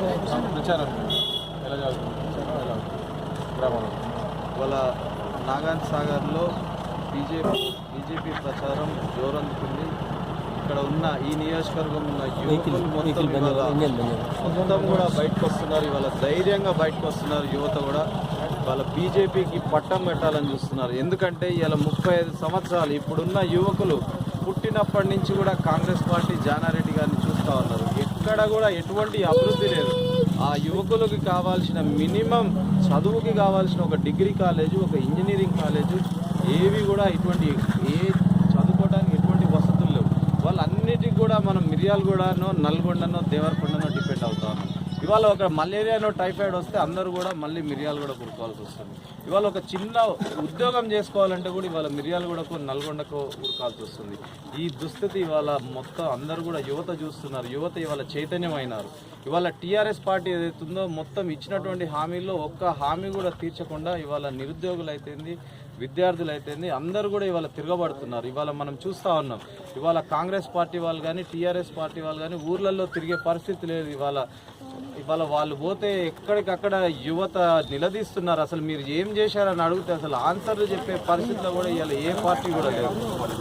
ప్రచారం ఎలా జరుగుతుంది ప్రచారం ఎలా ఉంది గ్రామంలో ఇవాళ నాగాన్ సాగర్లో బీజేపీ బీజేపీ ప్రచారం జోరందుకుంది. ఇక్కడ ఉన్న ఈ నియోజకవర్గం ఉన్న యువకులు మొత్తం ఇవాళ మొత్తం కూడా బయటకు వస్తున్నారు ఇవాళ ధైర్యంగా బయటకు వస్తున్నారు యువత కూడా. వాళ్ళ బీజేపీకి పట్టం పెట్టాలని చూస్తున్నారు. ఎందుకంటే ఇవాళ ముప్పై ఐదు సంవత్సరాలు ఇప్పుడున్న యువకులు పుట్టినప్పటి నుంచి కూడా కాంగ్రెస్ పార్టీ జానారెడ్డి గారిని చూస్తూ ఉన్నారు. ఎక్కడ కూడా ఎటువంటి అభివృద్ధి లేదు. ఆ యువకులకు కావాల్సిన మినిమం చదువుకి కావాల్సిన ఒక డిగ్రీ కాలేజు ఒక ఇంజనీరింగ్ కాలేజు ఏవి కూడా ఇటువంటి ఏ చదువుకోవడానికి ఎటువంటి వసతులు లేవు. వాళ్ళన్నిటికీ కూడా మనం మిర్యాలగూడనో నల్గొండనో దేవరకొండనో ఇవాళ ఒక మలేరియాలో టైఫాయిడ్ వస్తే అందరూ కూడా మళ్ళీ మిరియాలు కూడా ఉరుకోవాల్సి వస్తుంది. ఇవాళ ఒక చిన్న ఉద్యోగం చేసుకోవాలంటే కూడా ఇవాళ మిర్యాలగూడకు నల్గొండకు ఉరకాల్సి వస్తుంది. ఈ దుస్థితి ఇవాళ మొత్తం అందరూ కూడా యువత చూస్తున్నారు. యువత ఇవాళ చైతన్యమైనారు. ఇవాళ టీఆర్ఎస్ పార్టీ ఏదైతుందో మొత్తం ఇచ్చినటువంటి హామీల్లో ఒక్క హామీ కూడా తీర్చకుండా ఇవాళ నిరుద్యోగులు అయితేంది విద్యార్థులు అయితేంది అందరూ కూడా ఇవాళ తిరగబడుతున్నారు. ఇవాళ మనం చూస్తూ ఉన్నాం. ఇవాళ కాంగ్రెస్ పార్టీ వాళ్ళు కానీ టీఆర్ఎస్ పార్టీ వాళ్ళు కానీ ఊర్లలో తిరిగే పరిస్థితి లేదు ఇవాళ. ఇవాళ వాళ్ళు పోతే ఎక్కడికక్కడ యువత నిలదీస్తున్నారు. అసలు మీరు ఏం చేశారని అడిగితే అసలు ఆన్సర్లు చెప్పే పరిస్థితిలో కూడా ఇవాళ ఏ పార్టీ కూడా లేదు.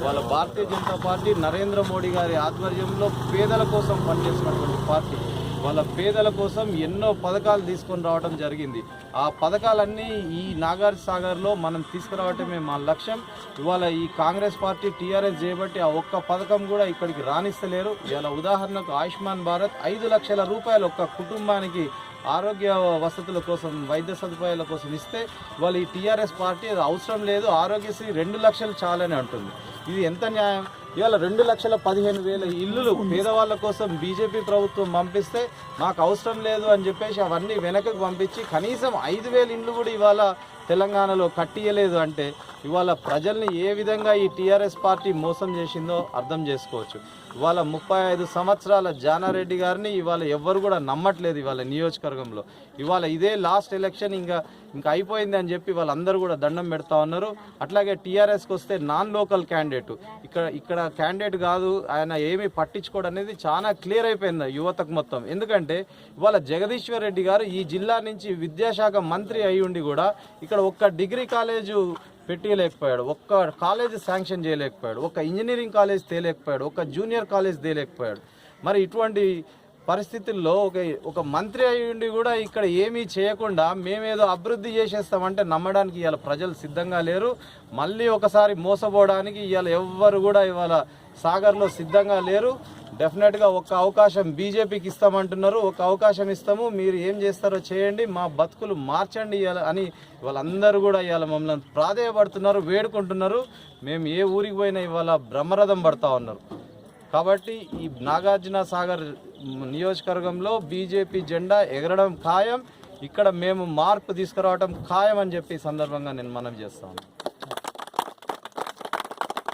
వాళ్ళ భారతీయ జనతా పార్టీ నరేంద్ర మోడీ గారి ఆధ్వర్యంలో పేదల కోసం పనిచేసినటువంటి పార్టీ. వాళ్ళ పేదల కోసం ఎన్నో పథకాలు తీసుకొని రావడం జరిగింది. ఆ పథకాలన్నీ ఈ నాగార్ సాగర్లో మనం తీసుకురావటమే మా లక్ష్యం. ఇవాళ ఈ కాంగ్రెస్ పార్టీ టీఆర్ఎస్ చేయబట్టి ఆ ఒక్క పథకం కూడా ఇక్కడికి రాణిస్తలేరు. ఇవాళ ఉదాహరణకు ఆయుష్మాన్ భారత్ ఐదు లక్షల రూపాయలు ఒక్క కుటుంబానికి ఆరోగ్య వసతుల కోసం వైద్య సదుపాయాల కోసం ఇస్తే వాళ్ళు ఈ టీఆర్ఎస్ పార్టీ అది అవసరం లేదు ఆరోగ్యశ్రీ రెండు లక్షలు చాలని అంటుంది. ఇది ఎంత న్యాయం? ఇవాళ రెండు లక్షల పదిహేను వేల ఇల్లులు పేదవాళ్ళ కోసం బీజేపీ ప్రభుత్వం పంపిస్తే మాకు అవసరం లేదు అని చెప్పేసి అవన్నీ వెనకకు పంపించి కనీసం ఐదు వేల ఇండ్లు కూడా ఇవాళ తెలంగాణలో కట్టియలేదు అంటే ఇవాళ ప్రజల్ని ఏ విధంగా ఈ టీఆర్ఎస్ పార్టీ మోసం చేసిందో అర్థం చేసుకోవచ్చు. ఇవాళ ముప్పై ఐదు సంవత్సరాల జానారెడ్డి గారిని ఇవాళ ఎవ్వరు కూడా నమ్మట్లేదు ఇవాళ నియోజకవర్గంలో. ఇవాళ ఇదే లాస్ట్ ఎలక్షన్ ఇంకా ఇంకా అయిపోయింది అని చెప్పి వాళ్ళందరూ కూడా దండం పెడతా ఉన్నారు. అట్లాగే టీఆర్ఎస్కి వస్తే నాన్ లోకల్ క్యాండిడేట్. ఇక్కడ ఇక్కడ క్యాండిడేట్ కాదు ఆయన ఏమీ పట్టించుకోవడం అనేది చాలా క్లియర్ అయిపోయింది యువతకు మొత్తం. ఎందుకంటే ఇవాళ జగదీశ్వర్ రెడ్డి గారు ఈ జిల్లా నుంచి విద్యాశాఖ మంత్రి అయి ఉండి కూడా ఇక్కడ ఒక్క డిగ్రీ కాలేజు పెట్టలేకపోయాడు ఒక్క కాలేజ్ శాంక్షన్ చేయలేకపోయాడు. ఒక ఇంజనీరింగ్ కాలేజ్ తేలేకపోయాడు. ఒక జూనియర్ కాలేజ్ తేలేకపోయాడు. మరి ఇటువంటి పరిస్థితుల్లో ఒక ఒక మంత్రి అయి ఉండి కూడా ఇక్కడ ఏమీ చేయకుండా మేమేదో అభివృద్ధి చేసేస్తామంటే నమ్మడానికి ఇవాళ ప్రజలు సిద్ధంగా లేరు. మళ్ళీ ఒకసారి మోసపోవడానికి ఇవాళ ఎవ్వరు కూడా ఇవాళ సాగర్లో సిద్ధంగా లేరు. డెఫినెట్గా ఒక అవకాశం బీజేపీకి ఇస్తామంటున్నారు. ఒక అవకాశం ఇస్తాము. మీరు ఏం చేస్తారో చేయండి. మా బతుకులు మార్చండి ఇవాళ అని వాళ్ళందరూ కూడా ఇవాళ మమ్మల్ని ప్రాధేయపడుతున్నారు వేడుకుంటున్నారు. మేము ఏ ఊరికి పోయినా ఇవాళ బ్రహ్మరథం పడతా ఉన్నారు. కాబట్టి ఈ నాగార్జున సాగర్ నియోజకవర్గంలో బీజేపీ జెండా ఎగరడం ఖాయం. ఇక్కడ మేము మార్పు తీసుకురావడం ఖాయం అని చెప్పి సందర్భంగా నేను మనం చేస్తాను